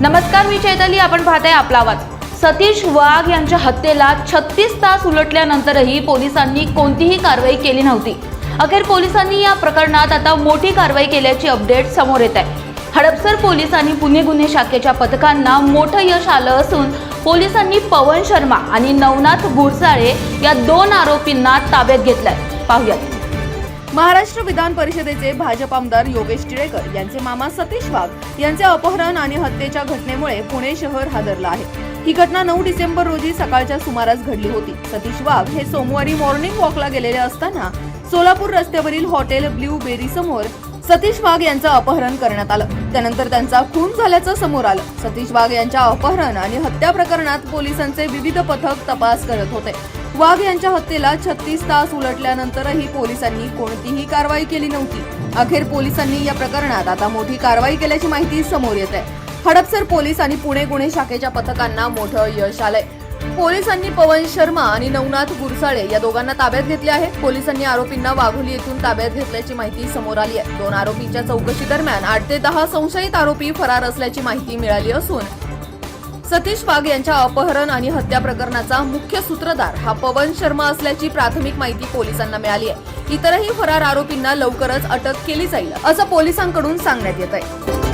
नमस्कार मी चैतली. आपण पाहताय आपला आवाज. सतीश वाघ यांच्या हत्येला छत्तीस तास उलटल्यानंतरही पोलिसांनी कोणतीही कारवाई केली नव्हती. अखेर पोलिसांनी या प्रकरणात आता मोठी कारवाई केल्याची अपडेट समोर येत आहे. हडपसर पोलिसांनी पुणे गुन्हे शाखेच्या पथकांना मोठं यश आलं असून पोलिसांनी पवन शर्मा आणि नवनाथ गुरसाळे या दोन आरोपींना ताब्यात घेतलाय. पाहूयात. महाराष्ट्र विधान परिषदेचे भाजप आमदार योगेश टिळेकर यांचे मामा सतीश वाघ यांचे अपहरण आणि हत्येच्या घटनेमुळे पुणे शहर हादरला आहे. ही घटना नऊ डिसेंबर रोजी सकाळच्या सुमारास घडली होती. सतीश वाघ हे सोमवारी मॉर्निंग वॉकला गेलेले असताना सोलापूर रस्त्यावरील हॉटेल ब्ल्यू बेरी समोर सतीश वाघ यांचं अपहरण करण्यात आलं. त्यानंतर त्यांचा खून झाल्याचं समोर आलं. सतीश वाघ यांच्या अपहरण आणि हत्या प्रकरणात पोलिसांचे विविध पथक तपास करत होते. वाघ यांच्या हत्येला छत्तीस तास उलटल्यानंतरही पोलिसांनी कोणतीही कारवाई केली नव्हती. अखेर पोलिसांनी या प्रकरणात आता मोठी कारवाई केल्याची माहिती समोर येत आहे. हडपसर पोलीस आणि पुणे गुन्हे शाखेच्या पथकांना मोठं यश आलंय. पोलिसांनी पवन शर्मा आणि नवनाथ गुरसाळे या दोघांना ताब्यात घेतले आहे. पोलिसांनी आरोपींना वाघोली येथून ताब्यात घेतल्याची माहिती समोर आली आहे. दोन आरोपींच्या चौकशी दरम्यान आठ ते दहा संशयित आरोपी फरार असल्याची माहिती मिळाली असून सतीश वाघ यांच्या अपहरण आणि हत्या प्रकरणाचा मुख्य सूत्रधार हा पवन शर्मा असल्याची प्राथमिक माहिती पोलिसांना मिळाली आहे. इतरही फरार आरोपींना लवकरच अटक केली जाईल असं पोलिसांकडून सांगण्यात येत आहे